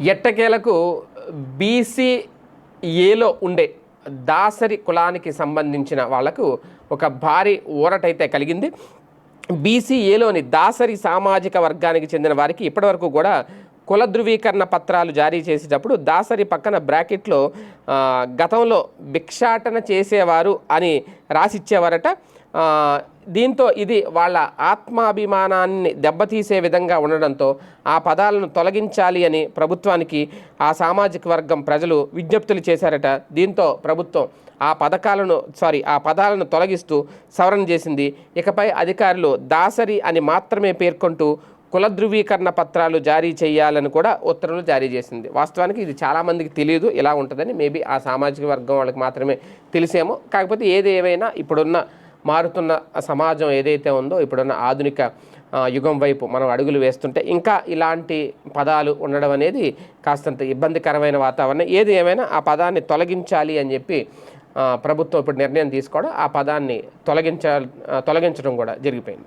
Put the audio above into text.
ఎట్టకేలకు బీసీ ఏలో ఉండే దాసరి కులానికి సంబంధించిన వాళ్ళకు ఒక భారీ ఊరటైతే కలిగింది. బీసీఏలోని దాసరి సామాజిక వర్గానికి చెందిన వారికి ఇప్పటివరకు కూడా కుల ధృవీకరణ పత్రాలు జారీ చేసేటప్పుడు దాసరి పక్కన బ్రాకెట్లో గతంలో భిక్షాటన చేసేవారు అని రాసిచ్చేవారట. దీంతో ఇది వాళ్ళ ఆత్మాభిమానాన్ని దెబ్బతీసే విధంగా ఉండడంతో ఆ పదాలను తొలగించాలి అని ప్రభుత్వానికి ఆ సామాజిక వర్గం ప్రజలు విజ్ఞప్తులు చేశారట. దీంతో ప్రభుత్వం ఆ పథకాలను సారీ ఆ పదాలను తొలగిస్తూ సవరణ చేసింది. ఇకపై అధికారులు దాసరి అని మాత్రమే పేర్కొంటూ కుల ధృవీకరణ పత్రాలు జారీ చేయాలని కూడా ఉత్తర్వులు జారీ చేసింది. వాస్తవానికి ఇది చాలామందికి తెలియదు ఇలా ఉంటుందని మేబీ ఆ సామాజిక వర్గం వాళ్ళకి మాత్రమే తెలిసేమో. కాకపోతే ఏది ఏమైనా ఇప్పుడున్న మారుతున్న సమాజం ఏదైతే ఉందో ఇప్పుడున్న ఆధునిక యుగం వైపు మనం అడుగులు వేస్తుంటే ఇంకా ఇలాంటి పదాలు ఉండడం అనేది కాస్తంత ఇబ్బందికరమైన వాతావరణం. ఏది ఏమైనా ఆ పదాన్ని తొలగించాలి అని చెప్పి ప్రభుత్వం ఇప్పుడు నిర్ణయం తీసుకోవడం ఆ పదాన్ని తొలగించాలి తొలగించడం కూడా జరిగిపోయింది.